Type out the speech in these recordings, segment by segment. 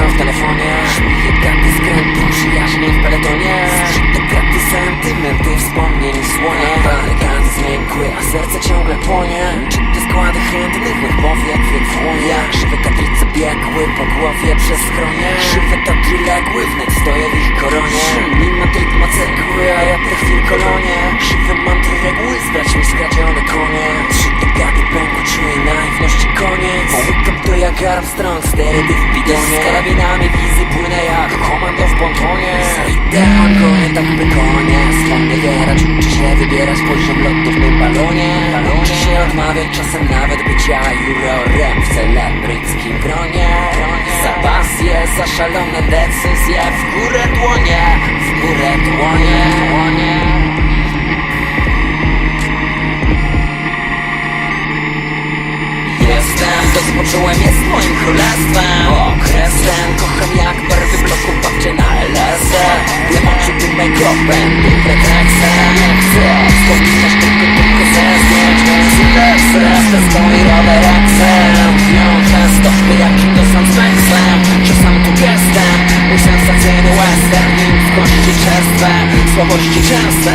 słucham w telefonie. Szmije gaty skrętu, przyjaźnie w peletonie. Zżyte kraty, sentymenty, wspomnień słonie. Barykady zmiękły, a serce ciągle płonie. Czyte składy chętnych, mych powiek wiek chłonie Żywe kaplice biegły po głowie przez skronie Żywe tatry legły, wnet stoję w ich koronie. Mimo tryb ma Połykam to jak Armstrong, sterydy w bidonie. Z karabinami wizy płynę jak komando w pontonie. Ideon gonie, tak by konie. Skąd nie wierać, uczy się wybierać poziom lotu w mym balonie. Uczy się odmawiać czasem nawet bycia jurorem W celebryckim gronie. Za pasję, za szalone To co poczułem jest moim królestwem. Okres ten kocham jak barwy bloku babcie na LSD Nie moczu tym make-upem, tym pretekstem. Nie chcę wspominać tylko tylko ze zdjęć Sylwester, testą i rowerexem Wiążę stopy jak Dawson z Maxem Czasem tu jestem, mój sensacyjny western. Nim w kości czerstwe, słabości częste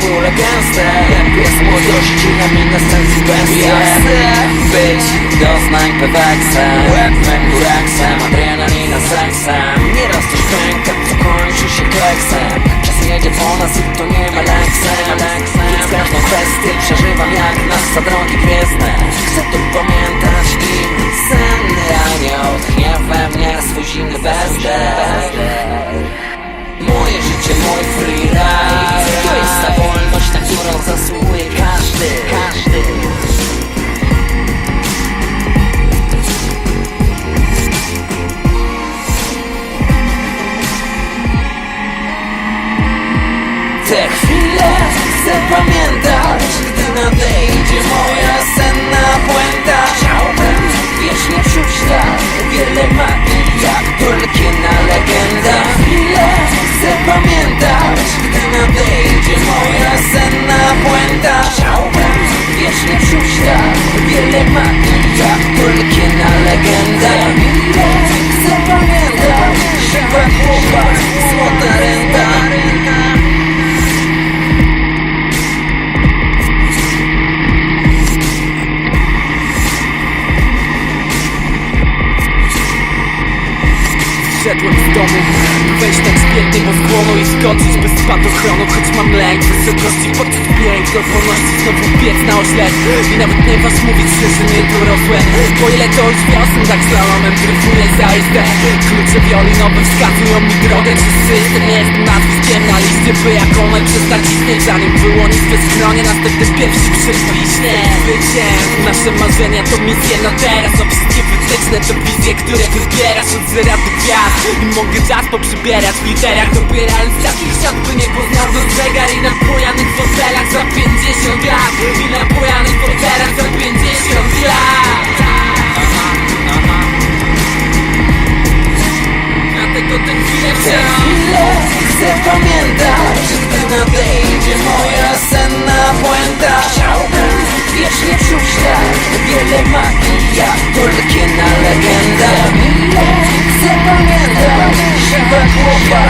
bóle gęste Jak pies młodości, reminiscencji bestie Ja chcę być doznań peweksem Łeb mym bureksem, adrenalina seksem Nieraz coś pęka, co kończy się kleksem Czas jedzie po nas i to nie ma leksem Więc każdą kwestię przeżywam jak nasze drogi gwiezdne. Chcę to pamiętać Te chwile chcę pamiętać Gdy nadejdzie moja senna puenta. Chciałbym wiecznie czuć tak Wiele magii jak Tolkiena legenda Te chwile chcę pamiętać Gdy nadejdzie moja senna puenta. Chciałbym wiecznie czuć tak Wiele magii jak Tolkiena legenda Wszedłem z domu, wejść tak spiętej po skłonu i skoczyć bez spadochronu Choć mam lęk wysokości, poczuć piękno wolności Znowu biec na oślep? I nawet nie was mówić się, że nie dorosłem Bo ile to już wiosny, tak slalomem dryfuję zaiste Klucze wiolinowe wskazują mi drogę Czy system jest nazwiskiem na liście By jak one przestać istnieć Zanim wyłoni swe skronie, następny pierwszy przepiśnie Bycie, nasze marzenia to misje na teraz A wszystkie wytyczne to wizje, które wybierasz od zera do gwiazd. I mogę czas poprzybierać w literach Dobierając takich siat, by nie poznał do zegar I na pojanych fotelach za 50 lat. I na pojanych fotelach za 50 lat. Dlatego te chwile Te wciąż chwile chcę pamiętać Gdy nadejdzie moja senna puenta Chciałbym wiecznie czuć tak Wiele magii legenda Te chwile chcę pamiętać Żywa głowa,